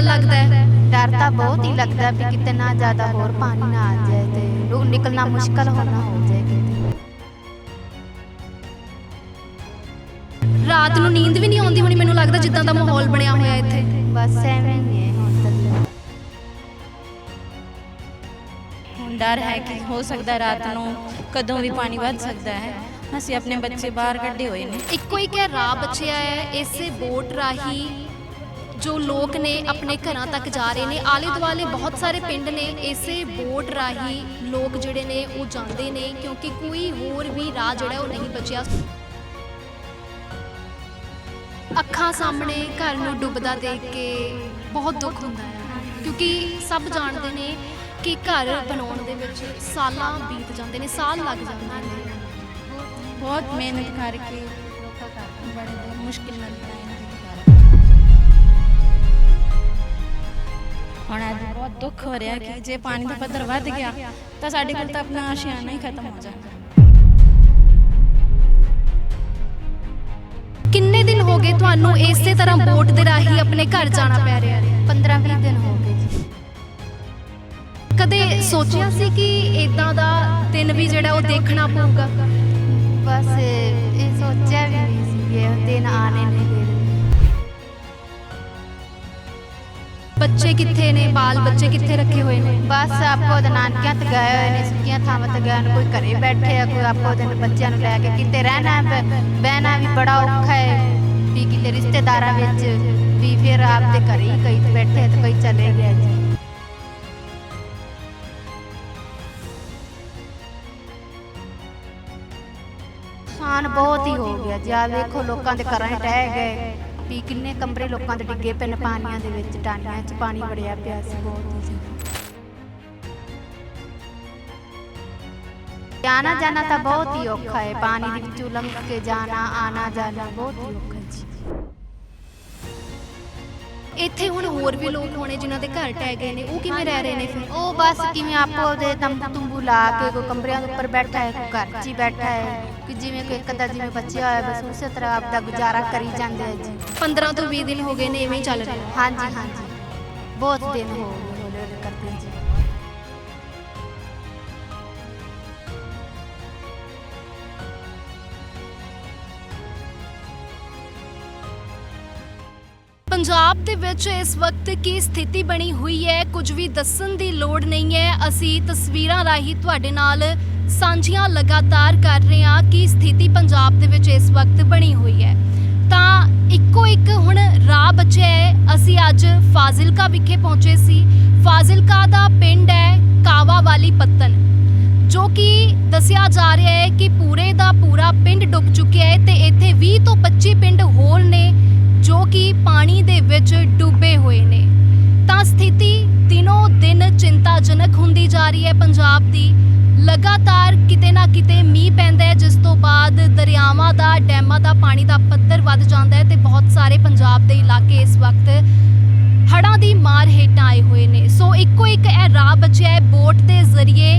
ਡਰ ਲੱਗਦਾ ਹੈ। ਡਰ ਤਾਂ ਬਹੁਤ ਹੀ ਲੱਗਦਾ ਵੀ ਕਿਤੇ ਨਾ ਜ਼ਿਆਦਾ ਹੋਰ ਪਾਣੀ ਨਾ ਆ ਜਾਏ ਤੇ ਲੋਕ ਨਿਕਲਣਾ ਮੁਸ਼ਕਲ ਹੋਣਾ ਹੋ ਜਾਏ ਕਿਤੇ। ਰਾਤ ਨੂੰ ਨੀਂਦ ਵੀ ਨਹੀਂ ਆਉਂਦੀ ਹੋਣੀ ਮੈਨੂੰ ਲੱਗਦਾ ਜਿੱਦਾਂ ਦਾ ਮਾਹੌਲ ਬਣਿਆ ਹੋਇਆ ਇੱਥੇ। ਬਸ ਐਵੇਂ ਹੀ ਹੈ ਹੁਣ ਤੱਕ ਹੁਣ ਡਰ ਹੈ ਕਿ ਹੋ ਸਕਦਾ ਰਾਤ ਨੂੰ ਕਦੋਂ ਵੀ ਪਾਣੀ ਵੱਧ ਸਕਦਾ ਹੈ। ਅਸੀਂ ਆਪਣੇ ਬੱਚੇ ਬਾਹਰ ਕੱਢੇ ਹੋਏ ਨੇ। ਇੱਕੋ ਹੈ ਰਾਹ ਬਚਿਆ ਹੈ। ਇਸੇ ਬੋਟ ਰਾਹੀਂ ਜੋ ਲੋਕ ਨੇ ਆਪਣੇ ਘਰਾਂ ਤੱਕ ਜਾ ਰਹੇ ਨੇ ਆਲੇ ਦੁਆਲੇ ਬਹੁਤ ਸਾਰੇ ਪਿੰਡ ਨੇ, ਇਸੇ ਬੋਟ ਰਾਹੀਂ ਲੋਕ ਜਿਹੜੇ ਨੇ ਉਹ ਜਾਂਦੇ ਨੇ, ਕਿਉਂਕਿ ਕੋਈ ਹੋਰ ਵੀ ਰਾਹ ਜਿਹੜਾ ਉਹ ਨਹੀਂ ਬਚਿਆ। ਅੱਖਾਂ ਸਾਹਮਣੇ ਘਰ ਨੂੰ ਡੁੱਬਦਾ ਦੇਖ ਕੇ ਬਹੁਤ ਦੁੱਖ ਹੁੰਦਾ ਹੈ, ਕਿਉਂਕਿ ਸਭ ਜਾਣਦੇ ਨੇ ਕਿ ਘਰ ਬਣਾਉਣ ਦੇ ਵਿੱਚ ਸਾਲਾਂ ਬੀਤ ਜਾਂਦੇ ਨੇ, ਸਾਲ ਲੱਗ ਜਾਂਦੇ ਨੇ। ਬਹੁਤ ਮਿਹਨਤ ਕਰਕੇ ਬੜੇ ਮੁਸ਼ਕਿਲ ਨਾਲ ਦੁੱਖ ਹੋ ਰਿਹਾ ਕਿ ਜੇ ਪਾਣੀ ਦਾ ਪੱਧਰ ਵੱਧ ਗਿਆ ਤਾਂ ਸਾਡੇ ਕੋਲ ਤਾਂ ਆਪਣਾ ਆਸ਼ਿਆਨਾ ਹੀ ਖਤਮ ਹੋ ਜਾਣਾ ਕਿੰਨੇ ਦਿਨ ਹੋ ਗਏ ਤੁਹਾਨੂੰ ਇਸੇ ਤਰ੍ਹਾਂ ਬੋਟ ਦੇ ਰਾਹੀਂ ਆਪਣੇ ਘਰ ਜਾਣਾ ਪੈ ਰਿਹਾ? ਹੈ 15-20 ਦਿਨ ਹੋ ਗਏ ਜੀ। ਕਦੇ ਸੋਚਿਆ ਸੀ ਕਿ ਇਦਾਂ ਦਾ ਦਿਨ ਵੀ ਜਿਹੜਾ ਉਹ ਦੇਖਣਾ ਪਊਗਾ? ਬਸ ਇਹ ਸੋਚਿਆ ਵੀ ਨਹੀਂ ਸੀ ਇਹ ਦਿਨ ਆਣੇ ਨੇ। ਬੱਚੇ ਕਿੱਥੇ ਨੇ? ਬਾਲ ਬੱਚੇ ਕਿੱਥੇ ਰੱਖੇ ਹੋਏ ਨੇ? ਬਸ ਆਪੋ ਦੇ ਨਾਨਕਿਆਂ ਤੇ ਗਏ ਹੋਏ ਨੇ, ਸੁੱਕੀਆਂ ਥਾਵਾਂ ਤੇ ਗਏ ਨੇ, ਕੋਈ ਘਰੇ ਬੈਠੇ ਆ, ਕੋਈ ਆਪੋ ਦੇ ਬੱਚਿਆਂ ਨੂੰ ਲੈ ਕੇ ਕਿਤੇ ਰਹਿਣਾ ਬਹਿਣਾ ਵੀ ਬੜਾ ਔਖਾ ਹੈ। ਵੀ ਕਿਤੇ ਰਿਸ਼ਤੇਦਾਰਾਂ ਵਿੱਚ ਵੀ ਫਿਰ ਆਪਦੇ ਘਰੇ ਹੀ ਕਈ ਬੈਠੇ ਤੇ ਕਈ ਚਲੇ ਗਏ ਜੀ। ਨੁਕਸਾਨ ਬਹੁਤ ਹੀ ਹੋ ਗਿਆ ਜੀ। ਆ ਵੇਖੋ, ਲੋਕਾਂ ਦੇ ਘਰਾਂ ਟਹਿ ਗਏ। ਵੀ ਕਿੰਨੇ ਕਮਰੇ ਲੋਕਾਂ ਦੇ ਡਿੱਗੇ ਪਏ ਨੇ ਪਾਣੀਆਂ ਦੇ ਵਿੱਚ ਟਾਂਡੀਆਂ 'ਚ ਪਾਣੀ ਵੜਿਆ ਪਿਆ ਸੀ ਬਹੁਤ ਹੀ ਜੀ ਆਣਾ ਜਾਣਾ ਤਾਂ ਬਹੁਤ ਹੀ ਔਖਾ ਹੈ, ਪਾਣੀ ਦੇ ਵਿੱਚੋਂ ਲੰਘ ਕੇ ਜਾਣਾ ਆਣਾ ਜਾਣਾ ਬਹੁਤ ਹੀ ਔਖਾ ਜੀ। ਇੱਥੇ ਹੁਣ ਹੋਰ ਵੀ ਲੋਕ ਹੋਣੇ ਜਿਨ੍ਹਾਂ ਦੇ ਘਰ ਟਹਿ ਗਏ ਨੇ ਉਹ ਕਿਵੇਂ ਰਹਿ ਰਹੇ ਨੇ ਫਿਰ? ਉਹ ਬਸ ਕਿਵੇਂ ਆਪੋ ਦੇ ਤੰਬੂ ਤੁੰਬੂ ਲਾ ਕੇ ਕੋਈ ਕਮਰਿਆਂ ਦੇ ਉੱਪਰ ਬੈਠਾ ਹੈ ਕੋਈ ਘਰ 'ਚ ਹੀ ਬੈਠਾ ਹੈ ਕਿ ਜਿਵੇਂ ਕੋਈ ਇੱਕ ਅੱਧਾ ਜਿਵੇਂ ਬੱਚਿਆ ਹੋਇਆ ਬਸ ਉਸੇ ਤਰ੍ਹਾਂ ਆਪਦਾ ਗੁਜ਼ਾਰਾ ਕਰੀ ਜਾਂਦੇ ਆ ਜੀ। 15 ਤੋਂ 20 ਦਿਨ ਹੋ ਗਏ ਨੇ ਹੀ ਚੱਲ ਰਿਹਾ। ਹਾਂਜੀ ਹਾਂਜੀ। ਬਹੁਤ ਦਿਨ ਹੋ ਗਏ। ਪੰਜਾਬ ਦੇ ਵਿੱਚ ਇਸ ਵਕਤ ਕੀ ਸਥਿਤੀ ਬਣੀ ਹੋਈ ਹੈ? ਕੁਝ ਵੀ ਦੱਸਣ ਦੀ ਲੋੜ ਨਹੀਂ ਹੈ। ਅਸੀਂ ਤਸਵੀਰਾਂ ਰਾਹੀਂ ਤੁਹਾਡੇ ਨਾਲ ਸਾਂਝੀਆਂ ਲਗਾਤਾਰ ਕਰ ਰਹੇ ਹਾਂ ਕਿ ਸਥਿਤੀ ਪੰਜਾਬ ਦੇ ਵਿੱਚ ਇਸ ਵਕਤ ਬਣੀ ਹੋਈ ਹੈ। ਤਾਂ ਇੱਕੋ ਇੱਕ ਹੁਣ ਰਾਹ ਬਚਿਆ ਹੈ। ਅਸੀਂ ਅੱਜ ਫਾਜ਼ਿਲਕਾ ਵਿਖੇ ਪਹੁੰਚੇ ਸੀ। ਫਾਜ਼ਿਲਕਾ ਦਾ ਪਿੰਡ ਹੈ ਕਾਵਾ ਵਾਲੀ ਪੱਤਨ ਜੋ ਕਿ ਦੱਸਿਆ ਜਾ ਰਿਹਾ ਹੈ ਕਿ ਪੂਰੇ ਦਾ ਪੂਰਾ ਪਿੰਡ ਡੁੱਬ ਚੁੱਕਿਆ ਹੈ ਤੇ ਇੱਥੇ 20 ਤੋਂ 25 ਪਿੰਡ ਹੋਰ ਨੇ। ਜੋ ਕਿ ਪਾਣੀ ਦੇ ਵਿੱਚ ਡੁੱਬੇ ਹੋਏ ਨੇ। ਤਾਂ ਸਥਿਤੀ ਦਿਨੋ ਦਿਨ ਚਿੰਤਾਜਨਕ ਹੁੰਦੀ ਜਾ ਰਹੀ ਹੈ ਪੰਜਾਬ ਦੀ। ਲਗਾਤਾਰ ਕਿਤੇ ਨਾ ਕਿਤੇ ਮੀਂਹ ਪੈਂਦਾ ਹੈ, ਜਿਸ ਤੋਂ ਬਾਅਦ ਦਰਿਆਵਾਂ ਦਾ, ਡੈਮਾਂ ਦਾ ਪਾਣੀ ਦਾ ਪੱਧਰ ਵੱਧ ਜਾਂਦਾ ਹੈ ਤੇ ਬਹੁਤ ਸਾਰੇ ਪੰਜਾਬ ਦੇ ਇਲਾਕੇ ਇਸ ਵਕਤ ਹੜ੍ਹਾਂ ਦੀ ਮਾਰ ਹੇਠਾਂ ਆਏ ਹੋਏ ਨੇ। ਸੋ ਇੱਕੋ ਇੱਕ ਇਹ ਰਾਹ ਬਚਿਆ ਹੈ, ਬੋਟ ਦੇ ਜ਼ਰੀਏ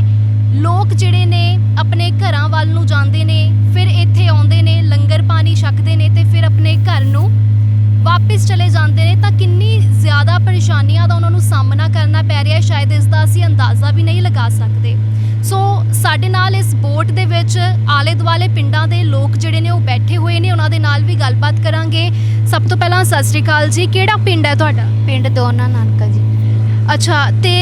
ਲੋਕ ਜਿਹੜੇ ਨੇ, ਆਪਣੇ ਘਰਾਂ ਵੱਲ ਨੂੰ ਜਾਂਦੇ ਨੇ, ਫਿਰ ਇੱਥੇ ਆਉਂਦੇ ਨੇ, ਲੰਗਰ ਪਾਣੀ ਛਕਦੇ ਨੇ ਤੇ ਫਿਰ ਆਪਣੇ ਘਰ ਨੂੰ ਵਾਪਸ ਚਲੇ ਜਾਂਦੇ ਨੇ ਤਾਂ ਕਿੰਨੀ ਜ਼ਿਆਦਾ ਪਰੇਸ਼ਾਨੀਆਂ ਦਾ ਉਹਨਾਂ ਨੂੰ ਸਾਹਮਣਾ ਕਰਨਾ ਪੈ ਰਿਹਾ ਹੈ। ਸ਼ਾਇਦ ਇਸ ਦਾ ਅਸੀਂ ਅੰਦਾਜ਼ਾ ਵੀ ਨਹੀਂ ਲਗਾ ਸਕਦੇ। ਸੋ ਸਾਡੇ ਨਾਲ ਇਸ ਬੋਟ ਦੇ ਵਿੱਚ ਆਲੇ ਦੁਆਲੇ ਪਿੰਡਾਂ ਦੇ ਲੋਕ ਜਿਹੜੇ ਨੇ ਉਹ ਬੈਠੇ ਹੋਏ ਨੇ। ਉਹਨਾਂ ਦੇ ਨਾਲ ਵੀ ਗੱਲਬਾਤ ਕਰਾਂਗੇ। ਸਭ ਤੋਂ ਪਹਿਲਾਂ ਸਤਿ ਸ੍ਰੀ ਅਕਾਲ ਜੀ। ਕਿਹੜਾ ਪਿੰਡ ਹੈ ਤੁਹਾਡਾ? ਪਿੰਡ ਦੋਨਾ ਨਾਨਕਾ ਜੀ। ਅੱਛਾ ਤੇ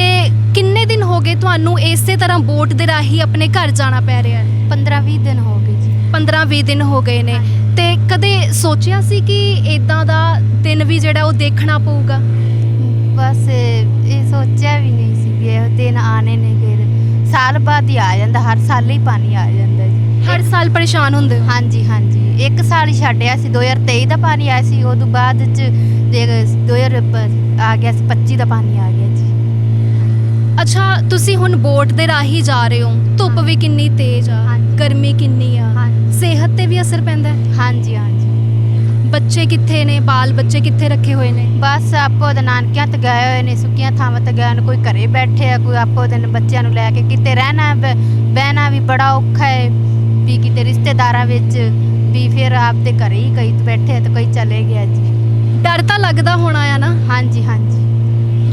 ਕਿੰਨੇ ਦਿਨ ਹੋ ਗਏ ਤੁਹਾਨੂੰ ਇਸੇ ਤਰ੍ਹਾਂ ਬੋਟ ਦੇ ਰਾਹੀਂ ਆਪਣੇ ਘਰ ਜਾਣਾ ਪੈ ਰਿਹਾ ਹੈ? 15-20 ਦਿਨ ਹੋ ਗਏ। 15-20 ਦਿਨ ਹੋ ਗਏ ਨੇ। ਤੇ ਕਦੇ ਸੋਚਿਆ ਸੀ ਕਿ ਇਦਾਂ ਦਾ ਦਿਨ ਵੀ ਜਿਹੜਾ ਉਹ ਦੇਖਣਾ ਪਊਗਾ? ਬਸ ਇਹ ਸੋਚਿਆ ਵੀ ਨਹੀਂ ਸੀ ਵੀ ਇਹ ਦਿਨ ਆਣੇ ਨੇ ਫਿਰ। ਸਾਲ ਬਾਅਦ ਹੀ ਆ ਜਾਂਦਾ ਹਰ ਸਾਲ ਹੀ ਪਾਣੀ ਆ ਜਾਂਦਾ ਜੀ। ਹਰ ਸਾਲ ਪਰੇਸ਼ਾਨ ਹੁੰਦੇ ਹੋ? ਹਾਂਜੀ ਹਾਂਜੀ। ਇੱਕ ਸਾਲ ਹੀ ਛੱਡਿਆ ਸੀ 2023 ਦਾ ਪਾਣੀ ਆਇਆ ਸੀ ਉਦੋਂ ਬਾਅਦ ਚ ਦੇ 2000 ਪ- ਆ ਗਿਆ ਸੀ 25 ਦਾ ਪਾਣੀ ਆ ਗਿਆ ਅੱਛਾ ਤੁਸੀਂ ਹੁਣ ਬੋਟ ਦੇ ਰਾਹੀਂ ਜਾ ਰਹੇ ਹੋ। ਧੁੱਪ ਵੀ ਕਿੰਨੀ ਤੇਜ਼ ਆ ਹਾਂਜੀ। ਗਰਮੀ ਕਿੰਨੀ ਆ। ਹਾਂਜੀ। ਸਿਹਤ ਤੇ ਵੀ ਅਸਰ ਪੈਂਦਾ ਹੈ? ਹਾਂਜੀ ਹਾਂਜੀ। ਬੱਚੇ ਕਿੱਥੇ ਨੇ? ਬਾਲ ਬੱਚੇ ਕਿੱਥੇ ਰੱਖੇ ਹੋਏ ਨੇ? ਬਸ ਆਪੋ ਦੇ ਨਾਨਕਿਆਂ ਤੇ ਗਏ ਹੋਏ ਨੇ ਸੁੱਕੀਆਂ ਥਾਵਾਂ ਤੇ ਗਏ ਨੇ ਕੋਈ ਘਰੇ ਬੈਠੇ ਆ ਕੋਈ ਆਪੋ ਦੇ ਬੱਚਿਆਂ ਨੂੰ ਲੈ ਕੇ ਕਿਤੇ ਰਹਿਣਾ ਬ- ਬਹਿਣਾ ਵੀ ਬੜਾ ਔਖਾ ਹੈ ਵੀ ਕਿਤੇ ਰਿਸ਼ਤੇਦਾਰਾਂ ਵਿੱਚ ਵੀ ਫਿਰ ਆਪਦੇ ਘਰੇ ਹੀ ਕਈ ਬੈਠੇ ਆ ਤੇ ਕਈ ਚਲੇ ਗਿਆ ਜੀ। ਡਰ ਤਾਂ ਲੱਗਦਾ ਹੋਣਾ ਆ ਨਾ? ਹਾਂਜੀ ਹਾਂਜੀ।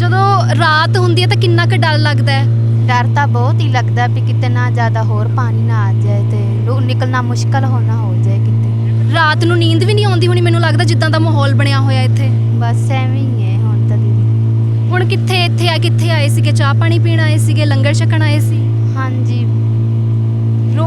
ਜਦੋਂ ਰਾਤ ਹੁੰਦੀ ਹੈ ਤਾਂ ਕਿੰਨਾ ਕੁ ਡਰ ਲੱਗਦਾ ਹੈ? ਡਰ ਤਾਂ ਬਹੁਤ ਹੀ ਲੱਗਦਾ ਵੀ ਕਿਤੇ ਨਾ ਜ਼ਿਆਦਾ ਹੋਰ ਪਾਣੀ ਨਾ ਆ ਜਾਏ ਤੇ ਲੋ ਨਿਕਲਣਾ ਮੁਸ਼ਕਲ ਹੋਣਾ ਹੋ ਜਾਏ ਕਿਤੇ। ਰਾਤ ਨੂੰ ਨੀਂਦ ਵੀ ਨਹੀਂ ਆਉਂਦੀ ਹੋਣੀ ਮੈਨੂੰ ਲੱਗਦਾ ਜਿੱਦਾਂ ਦਾ ਮਾਹੌਲ ਬਣਿਆ ਹੋਇਆ ਇੱਥੇ। ਬਸ ਐਵੇਂ ਹੀ ਹੈ ਹੁਣ ਤਾਂ ਦੀਦੀ। ਹੁਣ ਕਿੱਥੇ ਇੱਥੇ ਆ ਕਿੱਥੇ ਆਏ ਸੀਗੇ? ਚਾਹ ਪਾਣੀ ਪੀਣ ਆਏ ਸੀਗੇ? ਲੰਗਰ ਛਕਣ ਆਏ ਸੀ? ਹਾਂਜੀ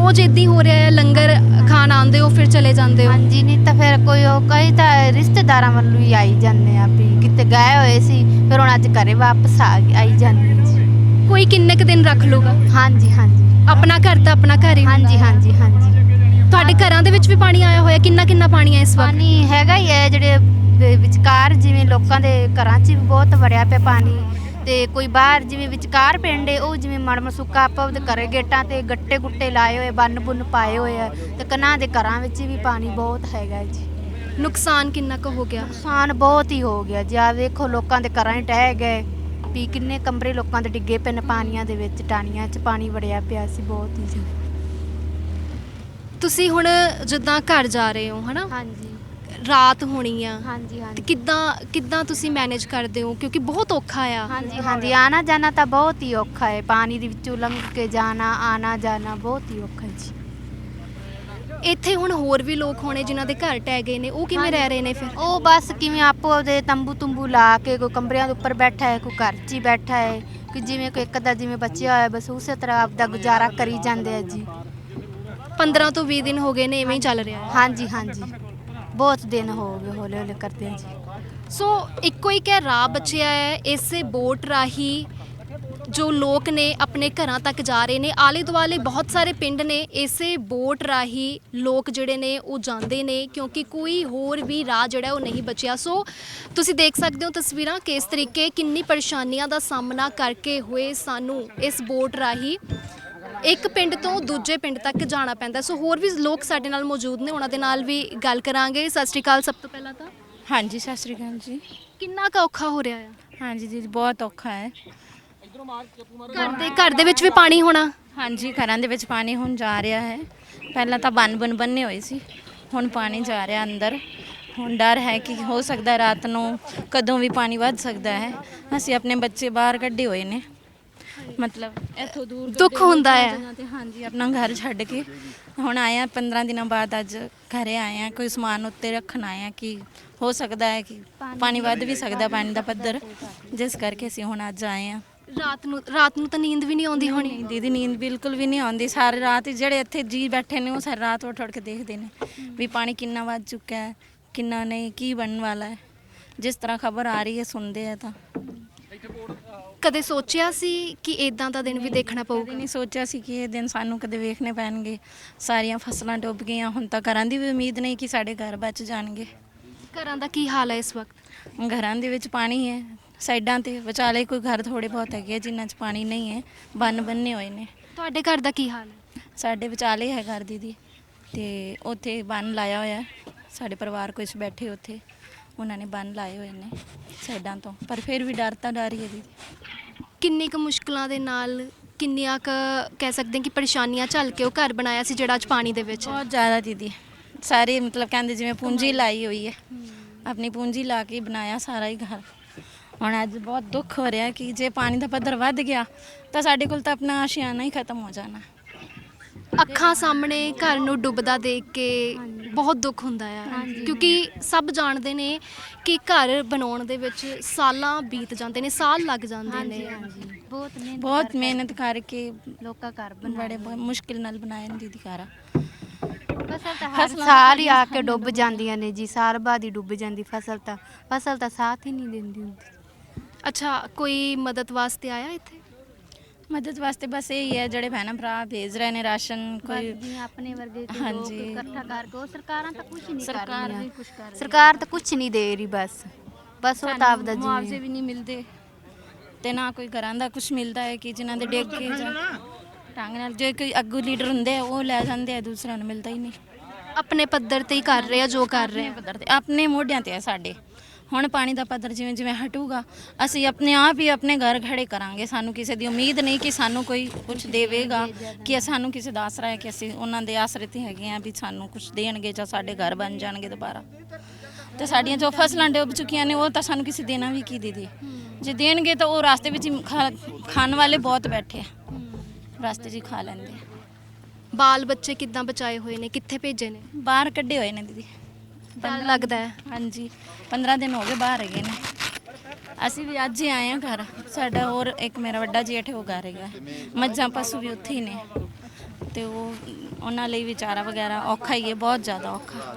ਰੋਜ਼ ਇਦਾਂ ਹੀ ਰਿਹਾ ਹੈ ਲੰਗਰ ਖਾਣ ਆਉਂਦੇ ਹੋ ਫਿਰ ਚਲੇ ਜਾਂਦੇ ਹੋ? ਹਾਂਜੀ ਨਹੀਂ ਤਾਂ ਫਿਰ ਕੋਈ ਉਹ ਕਈ ਤਾਂ ਰਿਸ਼ਤੇਦਾਰਾਂ ਵੱਲੋਂ ਹੀ ਆਈ ਜਾਂਦੇ ਆ ਵੀ ਕਿਤੇ ਗਏ ਹੋਏ ਸੀ ਫਿਰ ਹੁਣ ਅੱਜ ਘਰੇ ਵਾਪਸ ਆ ਗਏ- ਆਈ ਜਾਂਦੇ ਜੀ। ਕੋਈ ਕਿੰਨੇ ਕੁ ਦਿਨ ਰੱਖ ਲੂਗਾ ਹਾਂਜੀ ਹਾਂਜੀ। ਆਪਣਾ ਘਰ ਤਾਂ ਆਪਣਾ ਘਰ ਹੀ ਹੁੰਦਾ। ਹਾਂਜੀ ਹੈ। ਹਾਂਜੀ ਹਾਂਜੀ। ਤੁਹਾਡੇ ਘਰਾਂ ਦੇ ਵਿੱਚ ਵੀ ਪਾਣੀ ਆਇਆ ਹੋਇਆ? ਕਿੰਨਾ ਕਿੰਨਾ ਪਾਣੀ ਹੈ ਇਸ ਵਕਤ? ਪਾਣੀ ਹੈਗਾ ਹੀ ਹੈ ਜਿਹੜੇ ਵ- ਵਿਚਕਾਰ ਜਿਵੇਂ ਲੋਕਾਂ ਦੇ ਘਰਾਂ 'ਚ ਵੀ ਬਹੁਤ ਵੜਿਆ ਪਿਆ ਪਾਣੀ। ਤੇ ਕੋਈ ਬਾਹਰ ਜਿਵੇਂ ਵਿਚਕਾਰ ਪਿੰਡ ਹੈ ਉਹ ਜਿਵੇਂ ਮੜ ਮਸੁੱਕਾ ਆਪਾਂ ਉਹਦੇ ਘਰੇ ਗੇਟਾਂ ਤੇ ਗੱਟੇ ਗੁੱਟੇ ਲਾਏ ਹੋਏ ਬੰਨ ਬੁੰਨ ਪਾਏ ਹੋਏ ਆ ਤੇ ਕਨਾਂ ਦੇ ਘਰਾਂ ਵਿੱਚ ਵੀ ਪਾਣੀ ਬਹੁਤ ਹੈਗਾ ਜੀ। ਨੁਕਸਾਨ ਕਿੰਨਾ ਕੁ ਹੋ ਗਿਆ? ਨੁਕਸਾਨ ਬਹੁਤ ਹੀ ਹੋ ਗਿਆ ਜੀ। ਆ ਵੇਖੋ ਲੋਕਾਂ ਦੇ ਘਰਾਂ 'ਚ ਟਹਿ ਗਏ ਵੀ ਕਿੰਨੇ ਕਮਰੇ ਲੋਕਾਂ ਦੇ ਡਿੱਗੇ ਨੇ ਪਾਣੀਆਂ ਦੇ ਵਿੱਚ ਟਾਣੀਆਂ 'ਚ ਪਾਣੀ ਵੜਿਆ ਪਿਆ ਸੀ ਬਹੁਤ ਹੀ ਜੀ। ਤੁਸੀਂ ਹੁਣ ਜਿੱਦਾਂ ਘਰ ਜਾ ਰਹੇ ਹੋ ਹਨਾ? ਹਾਂਜੀ। ਰਾਤ ਹੋਣੀ ਆ। ਹਾਂਜੀ ਤੇ ਹਾਂਜੀ ਕਿੱਦਾਂ ਕਿੱਦਾਂ ਤੁਸੀਂ ਮੈਨੇਜ ਕਰਦੇ ਹੋ? ਕਿਉਂਕਿ ਬਹੁਤ ਔਖਾ ਆ। ਹਾਂਜੀ ਹਾਂਜੀ। ਆਣਾ ਜਾਣਾ ਤਾਂ ਬਹੁਤ ਹੀ ਔਖਾ ਹੈ। ਪਾਣੀ ਦੇ ਵਿੱਚੋਂ ਲੰਘ ਕੇ ਜਾਣਾ ਆਣਾ ਜਾਣਾ ਬਹੁਤ ਹੀ ਔਖਾ ਹੈ ਜੀ। ਇੱਥੇ ਹੁਣ ਹੋਰ ਵੀ ਲੋਕ ਹੋਣੇ ਜਿਨ੍ਹਾਂ ਦੇ ਘਰ ਟਹਿ ਗਏ ਨੇ ਉਹ ਕਿਵੇਂ ਰਹਿ ਰਹੇ ਨੇ ਫਿਰ? ਉਹ ਬਸ ਕਿਵੇਂ ਆਪੋ ਉਹਦੇ ਤੰਬੂ ਤੁੰਬੂ ਲਾ ਕੇ ਕੋਈ ਕਮਰਿਆਂ ਦੇ ਉੱਪਰ ਬੈਠਾ ਹੈ ਕੋਈ ਘਰ 'ਚ ਹੀ ਬੈਠਾ ਹੈ ਕਿ ਜਿਵੇਂ ਕੋਈ ਇੱਕ ਅੱਧਾ ਜਿਵੇਂ ਬੱਚਿਆ ਹੋਇਆ ਬਸ ਉਸੇ ਤਰ੍ਹਾਂ ਆਪਦਾ ਗੁਜ਼ਾਰਾ ਕਰੀ ਜਾਂਦੇ ਆ ਜੀ। 15 ਤੋਂ 20 ਦਿਨ ਹੋ ਗਏ ਨੇ ਐਵੇਂ ਹੀ ਚੱਲ ਰਿਹਾ ਹੈ। ਹਾਂਜੀ ਹਾਂਜੀ। ਬਹੁਤ ਦਿਨ ਹੋ ਗਏ ਹੌਲੇ ਹੌਲੇ ਕਰਦੇ ਆ ਜੀ। ਸੋ ਇੱਕੋ ਹੀ ਕਹਿ ਰਾਹ ਬਚਿਆ ਹੈ, ਇਸੇ ਬੋਟ ਰਾਹੀਂ ਜੋ ਲੋਕ ਨੇ ਆਪਣੇ ਘਰਾਂ ਤੱਕ ਜਾ ਰਹੇ ਨੇ, ਆਲੇ ਦੁਆਲੇ ਬਹੁਤ ਸਾਰੇ ਪਿੰਡ ਨੇ, ਇਸੇ ਬੋਟ ਰਾਹੀਂ ਲੋਕ ਜਿਹੜੇ ਨੇ ਉਹ ਜਾਂਦੇ ਨੇ, ਕਿਉਂਕਿ ਕੋਈ ਹੋਰ ਵੀ ਰਾਹ ਜਿਹੜਾ ਉਹ ਨਹੀਂ ਬਚਿਆ। ਸੋ ਤੁਸੀਂ ਦੇਖ ਸਕਦੇ ਹੋ ਤਸਵੀਰਾਂ ਕਿਸ ਤਰੀਕੇ ਕਿੰਨੀ ਪਰੇਸ਼ਾਨੀਆਂ ਦਾ ਸਾਹਮਣਾ ਕਰਕੇ ਹੋਏ ਸਾਨੂੰ ਇਸ ਬੋਟ ਰਾਹੀਂ। ਇੱਕ ਪਿੰਡ ਤੋਂ ਦੂਜੇ ਪਿੰਡ ਤੱਕ ਜਾਣਾ ਪੈਂਦਾ। ਸੋ ਹੋਰ ਵੀ ਲੋਕ ਸਾਡੇ ਨਾਲ ਮੌਜੂਦ ਨੇ ਉਹਨਾਂ ਦੇ ਨਾਲ ਵੀ ਗੱਲ ਕਰਾਂਗੇ। ਸਤਿ ਸ਼੍ਰੀ ਅਕਾਲ ਸਭ ਤੋਂ ਪਹਿਲਾਂ ਤਾਂ। ਹਾਂਜੀ ਸਤਿ ਸ਼੍ਰੀ ਅਕਾਲ ਜੀ। ਕਿੰਨਾ ਕੁ ਔਖਾ ਹੋ ਰਿਹਾ ਹੈ ਹਾਂਜੀ ਜੀ ਬਹੁਤ ਔਖਾ ਹੈ। ਘਰ ਦੇ ਘਰ ਦੇ ਵਿੱਚ ਵੀ ਪਾਣੀ ਹੋਣਾ? ਹਾਂਜੀ ਘਰਾਂ ਦੇ ਵਿੱਚ ਪਾਣੀ ਹੁਣ ਜਾ ਰਿਹਾ ਹੈ। ਪਹਿਲਾਂ ਤਾਂ ਬੰਨ ਬਨ ਬੰਨੇ ਹੋਏ ਸੀ ਹੁਣ ਪਾਣੀ ਜਾ ਰਿਹਾ ਅੰਦਰ। ਹੁਣ ਡਰ ਹੈ ਕਿ ਹੋ ਸਕਦਾ ਹੈ ਰਾਤ ਨੂੰ ਕਦੋਂ ਵੀ ਪਾਣੀ ਵੱਧ ਸਕਦਾ ਹੈ। ਅਸੀਂ ਆਪਣੇ ਬੱਚੇ ਬਾਹਰ ਕੱਢੇ ਹੋਏ ਨੇ। ਮਤਲਬ ਇੱਥੋਂ ਦੂਰ ਦੁੱਖ ਹੁੰਦਾ ਹੈ। ਤੇ ਹਾਂਜੀ ਆਪਣਾ ਘਰ ਛੱਡ ਕੇ। ਹੁਣ ਆਇਆ 15 ਦਿਨਾਂ ਬਾਅਦ ਅੱਜ ਘਰੇ ਆਏ ਆ ਕੋਈ ਸਮਾਨ ਉੱਤੇ ਰੱਖਣ ਆਏ ਆ ਕਿ ਹੋ ਸਕਦਾ ਹੈ ਕਿ ਪਾਣੀ ਵੱਧ ਵੀ ਸਕਦਾ ਪਾਣੀ ਦਾ ਪੱਧਰ। ਜਿਸ ਕਰਕੇ ਅਸੀਂ ਹੁਣ ਅੱਜ ਆਏ ਆ। ਰਾਤ ਨੂੰ ਰਾਤ ਨੂੰ ਤਾਂ ਨੀਂਦ ਵੀ ਨਹੀਂ ਆਉਂਦੀ ਹੋਣੀ। ਦੀਦੀ ਨੀਂਦ ਬਿਲਕੁਲ ਵੀ ਨਹੀਂ ਆਉਂਦੀ। ਸਾਰੀ ਰਾਤ ਹੀ ਜਿਹੜੇ ਇੱਥੇ ਜੀ ਬੈਠੇ ਨੇ ਉਹ ਸਾਰੀ ਰਾਤ ਉੱਠ ਉੱਠ ਕੇ ਦੇਖਦੇ ਨੇ ਵੀ ਪਾਣੀ ਕਿੰਨਾ ਵੱਧ ਚੁੱਕਾ ਹੈ ਕਿੰਨਾ ਨਹੀਂ ਕੀ ਬਣਨ ਵਾਲਾ ਹੈ। ਜਿਸ ਤਰ੍ਹਾਂ ਖਬਰ ਆ ਰਹੀ ਹੈ ਸੁਣਦੇ ਆ ਤਾਂ। ਕਦੇ ਸੋਚਿਆ ਸੀ ਕਿ ਇਦਾਂ ਦਾ ਦਿਨ ਵੀ ਦੇਖਣਾ ਪਊਗਾ? ਨਹੀਂ ਸੋਚਿਆ ਸੀ ਕਿ ਇਹ ਦਿਨ ਸਾਨੂੰ ਕਦੇ ਵੇਖਣੇ ਪੈਣਗੇ। ਸਾਰੀਆਂ ਫਸਲਾਂ ਡੁੱਬ ਗਈਆਂ ਹੁਣ ਤਾਂ ਘਰਾਂ ਦੀ ਵੀ ਉਮੀਦ ਨਹੀਂ ਕਿ ਸਾਡੇ ਘਰ ਬਚ ਜਾਣਗੇ। ਘਰਾਂ ਦਾ ਕੀ ਹਾਲ ਹੈ ਇਸ ਵਕਤ? ਘਰਾਂ ਦੇ ਵਿੱਚ ਪਾਣੀ ਹੈ। ਸਾਈਡਾਂ ਤੇ ਵਿਚਾਲੇ ਕੋਈ ਘਰ ਥੋੜੇ ਬਹੁਤ ਹੈਗੇ ਆ ਜਿਨ੍ਹਾਂ 'ਚ ਪਾਣੀ ਨਹੀਂ ਹੈ। ਬੰਨ ਬੰਨੇ ਹੋਏ ਨੇ। ਤੁਹਾਡੇ ਘਰ ਦਾ ਕੀ ਹਾਲ ਹੈ? ਸਾਡੇ ਵਿਚਾਲੇ ਹੈ ਘਰ ਦੀਦੀ। ਤੇ ਉੱਥੇ ਬੰਨ ਲਾਇਆ ਹੋਇਆ। ਸਾਡੇ ਪਰਿਵਾਰ ਕੁਝ ਬੈਠੇ ਉੱਥੇ। ਉਹਨਾਂ ਨੇ ਬੰਨ ਲਾਏ ਹੋਏ ਨੇ ਸਾਈਡਾਂ ਤੋਂ। ਪਰ ਫਿਰ ਵੀ ਡਰ ਤਾਂ ਡਰ ਹੀ ਹੈ ਦੀਦੀ। ਕਿੰਨੀ ਕੁ ਮੁਸ਼ਕਲਾਂ ਦੇ ਨਾਲ ਕਿੰਨੀਆਂ ਕੁ ਕਹਿ ਸਕਦੇ ਹਾਂ ਕਿ ਪਰੇਸ਼ਾਨੀਆਂ ਝੱਲ ਕੇ ਉਹ ਘਰ ਬਣਾਇਆ ਸੀ ਜਿਹੜਾ ਅੱਜ ਪਾਣੀ ਦੇ ਵਿੱਚ? ਹੈ ਬਹੁਤ ਜ਼ਿਆਦਾ ਦੀਦੀ। ਸਾਰੇ ਮਤਲਬ ਕਹਿੰਦੇ ਜਿਵੇਂ ਪੂੰਜੀ ਲਾਈ ਹੋਈ ਹੈ। ਆਪਣੀ ਪੂੰਜੀ ਲਾ ਕੇ ਹੀ ਬਣਾਇਆ ਸਾਰਾ ਹੀ ਘਰ। ਹੁਣ ਅੱਜ ਬਹੁਤ ਦੁੱਖ ਹੋ ਰਿਹਾ ਕਿ ਜੇ ਪਾਣੀ ਦਾ ਪੱਧਰ ਵੱਧ ਗਿਆ ਤਾਂ ਸਾਡੇ ਕੋਲ ਤਾਂ ਆਪਣਾ ਆਸ਼ਿਆਨਾ ਹੀ ਖਤਮ ਹੋ ਜਾਣਾ। ਅੱਖਾਂ ਸਾਹਮਣੇ ਘਰ ਨੂੰ ਡੁੱਬਦਾ ਦੇਖ ਕੇ ਬਹੁਤ ਦੁੱਖ ਹੁੰਦਾ ਆ। ਕਿਉਂਕਿ ਸਭ ਜਾਣਦੇ ਨੇ ਕਿ ਘਰ ਬਣਾਉਣ ਦੇ ਵਿੱਚ ਸਾਲਾਂ ਬੀਤ ਜਾਂਦੇ ਨੇ ਸਾਲ ਲੱਗ ਜਾਂਦੇ ਨੇ। ਬਹੁਤ ਮਿਹਨਤ ਬਹੁਤ ਕਰਕੇ ਮਿਹਨਤ ਕਰਕੇ ਲੋਕਾਂ ਘਰ ਬੜੇ ਮੁਸ਼ਕਿਲ ਨਾਲ ਬਣਾਏ ਨੇ ਦੀਦੀ ਘਰ ਫਸਲ ਤਾਂ ਹਰ ਸਾਲ ਹੀ ਆ ਕੇ ਡੁੱਬ ਜਾਂਦੀਆਂ ਨੇ ਜੀ ਸਾਲ ਬਾਅਦ ਹੀ ਡੁੱਬ ਜਾਂਦੀ ਫਸਲ ਤਾਂ। ਫਸਲ ਤਾਂ ਸਾਥ ਹੀ ਨਹੀਂ ਦਿੰਦੀ ਹੁੰਦੀ। ਅੱਛਾ ਕੋਈ ਮਦਦ ਵਾਸਤੇ ਆਇਆ ਇੱਥੇ? ਮਦਦ ਵਾਸਤੇ ਬਸ ਇਹ ਹੀ ਹੈ ਜਿਹੜੇ ਭੈਣਾਂ ਭਰਾ ਭੇਜ ਰਹੇ ਨੇ ਰਾਸ਼ਨ ਕੋਈ ਆਪਣੇ ਵਰਗੇ ਕੋਈ ਲੋਕ ਹਾਂਜੀ। ਇਕੱਠਾ ਕਰਕੇ ਉਹ ਸਰਕਾਰਾਂ ਤਾਂ ਕੁਝ ਨਹੀਂ ਕਰ ਸਰਕਾਰ ਰਹੀਆਂ ਵੀ ਕੁਝ ਕਰ ਰਹੀ ਹੈ। ਸਰਕਾਰ ਤਾਂ ਕੁਝ ਨਹੀਂ ਦੇ ਰਹੀ ਬਸ। ਬਸ ਉਹ ਤਾਂ ਆਪਦਾ ਮੁਆਵਜ਼ੇ ਜਿਵੇਂ ਵੀ ਨਹੀਂ ਮਿਲਦੇ। ਤੇ ਨਾ ਕੋਈ ਘਰਾਂ ਦਾ ਕੁਝ ਮਿਲਦਾ ਹੈ ਕਿ ਜਿਨ੍ਹਾਂ ਦੇ ਡਿੱਗ ਕੇ ਜਾਂ ਢੰਗ ਨਾਲ ਜੇ ਕੋਈ ਅੱਗੂ ਲੀਡਰ ਹੁੰਦੇ ਆ ਉਹ ਲੈ ਜਾਂਦੇ ਆ ਦੂਸਰਿਆਂ ਨੂੰ ਮਿਲਦਾ ਹੀ ਨਹੀਂ। ਆਪਣੇ ਪੱਧਰ ਤੇ ਹੀ ਕਰ ਰਹੇ ਆ ਜੋ ਕਰ ਰਹੇ ਆਪਣੇ ਆ। ਪੱਧਰ ਤੇ ਆਪਣੇ ਮੋਢਿਆਂ ਤੇ ਆ ਸਾਡੇ। ਹੁਣ ਪਾਣੀ ਦਾ ਪੱਧਰ ਜਿਵੇਂ ਜਿਵੇਂ ਹਟੂਗਾ ਅਸੀਂ ਆਪਣੇ ਆਪ ਹੀ ਆਪਣੇ ਘਰ ਖੜੇ ਕਰਾਂਗੇ। ਸਾਨੂੰ ਕਿਸੇ ਦੀ ਉਮੀਦ ਨਹੀਂ ਕਿ ਸਾਨੂੰ ਕੋਈ ਕੁਝ ਦੇਵੇਗਾ ਕਿ ਸਾਨੂੰ ਕਿਸੇ ਦਾ ਆਸਰਾ ਹੈ ਕਿ ਅਸੀਂ ਉਹਨਾਂ ਦੇ ਆਸਰੇ ਤੇ ਹੈਗੇ ਆ ਵੀ ਸਾਨੂੰ ਕੁਝ ਦੇਣਗੇ ਜਾਂ ਸਾਡੇ ਘਰ ਬਣ ਜਾਣਗੇ ਦੁਬਾਰਾ। ਤੇ ਸਾਡੀਆਂ ਜੋ ਫਸਲਾਂ ਡੁੱਬ ਚੁੱਕੀਆਂ ਨੇ ਉਹ ਤਾਂ ਸਾਨੂੰ ਕਿਸੇ ਦੇਣਾ ਵੀ ਕੀ ਦੀਦੀ? ਜੇ ਦੇਣਗੇ ਤਾਂ ਉਹ ਰਾਸਤੇ ਵਿੱਚ ਖਾਣ ਵਾਲੇ ਬਹੁਤ ਬੈਠੇ ਆ। ਰਾਸਤੇ 'ਚ ਖਾ ਲੈਂਦੇ ਆ। ਬਾਲ ਬੱਚੇ ਕਿੱਦਾਂ ਬਚਾਏ ਹੋਏ ਨੇ? ਕਿੱਥੇ ਭੇਜੇ ਨੇ? ਬਾਹਰ ਕੱਢੇ ਹੋਏ ਨੇ ਦੀਦੀ। ਡਰ ਲੱਗਦਾ ਹੈ। ਹਾਂਜੀ 15 ਦਿਨ ਹੋ ਗਏ ਬਾਹਰ ਹੈਗੇ ਨੇ। ਅਸੀਂ ਵੀ ਅੱਜ ਹੀ ਆਏ ਆ ਘਰ। ਸਾਡਾ ਹੋਰ ਇੱਕ ਮੇਰਾ ਵੱਡਾ ਜੇਠ ਉਹ ਘਰ ਹੈਗਾ। ਮੱਝਾਂ ਪਸ਼ੂ ਵੀ ਉੱਥੇ ਹੀ ਨੇ। ਤੇ ਉਹ ਉਹਨਾਂ ਲਈ ਵਿਚਾਰਾ ਵਗੈਰਾ ਔਖਾ ਹੀ ਹੈ ਬਹੁਤ ਜ਼ਿਆਦਾ ਔਖਾ।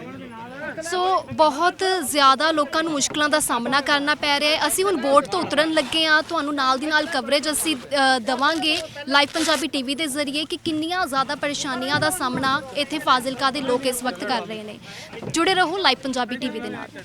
ਸੋ ਬਹੁਤ ਜ਼ਿਆਦਾ ਲੋਕਾਂ ਨੂੰ ਮੁਸ਼ਕਲਾਂ ਦਾ ਸਾਹਮਣਾ ਕਰਨਾ ਪੈ ਰਿਹਾ ਹੈ। ਅਸੀਂ ਹੁਣ ਬੋਟ ਤੋਂ ਉਤਰਨ ਲੱਗੇ ਆ ਤੁਹਾਨੂੰ ਨਾਲ ਦੀ ਨਾਲ ਕਵਰੇਜ ਅਸੀਂ ਅ, ਦਵਾਂਗੇ ਲਾਈਵ ਪੰਜਾਬੀ ਟੀਵੀ ਦੇ ਜ਼ਰੀਏ ਕਿ ਕਿੰਨੀਆਂ ਜ਼ਿਆਦਾ ਪਰੇਸ਼ਾਨੀਆਂ ਦਾ ਸਾਹਮਣਾ ਇੱਥੇ ਫਾਜ਼ਿਲਕਾ ਦੇ ਲੋਕ ਇਸ ਵਕਤ ਕਰ ਰਹੇ ਨੇ। ਜੁੜੇ ਰਹੋ ਲਾਈਵ ਪੰਜਾਬੀ ਟੀਵੀ ਦੇ ਨਾਲ।